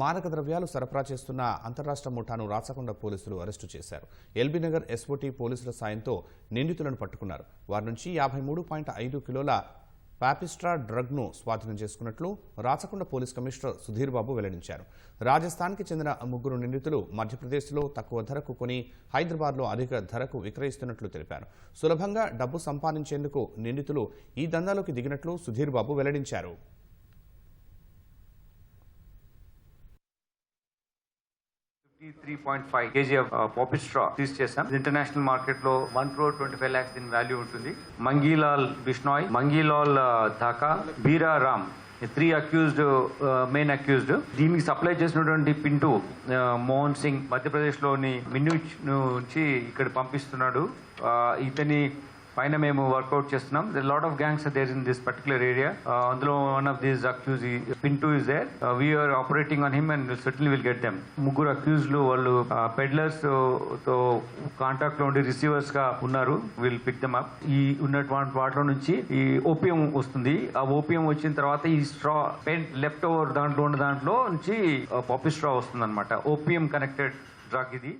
మాదక ద్రవ్యాలు సరఫరా చేస్తున్న అంతరాష్ట్ర ముఠాను రాచకొండ పోలీసులు అరెస్టు చేశారు. ఎల్బీనగర్ ఎస్ఓటీ పోలీసుల సాయంతో నిందితులను పట్టుకున్నారు. వారి నుంచి యాభై మూడు పాయింట్ ఐదు కిలోల పాపిస్ట్రా డ్రగ్ను స్వాధీనం చేసుకున్నట్లు రాచకొండ పోలీస్ కమిషనర్ సుధీర్ బాబు వెల్లడించారు. రాజస్థాన్కి చెందిన ముగ్గురు నిందితులు మధ్యప్రదేశ్లో తక్కువ ధరకు కొని హైదరాబాద్లో అధిక ధరకు విక్రయిస్తున్నట్లు తెలిపారు. సులభంగా డబ్బు సంపాదించేందుకు నిందితులు ఈ దందాలోకి దిగినట్లు సుధీర్ బాబు వెల్లడించారు. Three point five KG of poppy straw international మార్కెట్లో one crore twenty five lakhs దీని వాల్యూ ఉంటుంది. Mangilal Bishnoi Mangilal uh, Dhaka Bira Ram three accused main accused దీనికి సప్లై చేసినటువంటి పింటూ uh, మోహన్ సింగ్ మధ్యప్రదేశ్లోని మిన్యూచ్ నుంచి ఇక్కడ పంపిస్తున్నాడు. ఇతని పైన మేము వర్కౌట్ చేస్తున్నాం. Lot of gangs there in this particular area అందులో one of these accused Pintu is there we are operating on him and certainly will get them ముగ్గురు అక్యూజ్లు వాళ్ళు పెడ్లర్స్తో కాంటాక్ట్లో ఉండి రిసీవర్స్గా ఉన్నారు. విల్ పిక్ దెమ్ అప్ ఈ ఉన్నటువంటి వాటిలో నుంచి ఈ ఓపియం వస్తుంది. ఆ ఓపియం వచ్చిన తర్వాత ఈ స్ట్రా పెన్ లెఫ్ట్ ఓవర్ దాంట్లో ఉన్న దాంట్లో నుంచి పాపి స్ట్రా వస్తుంది అనమాట ఓపియం కనెక్టెడ్ డ్రగ్ ఇది.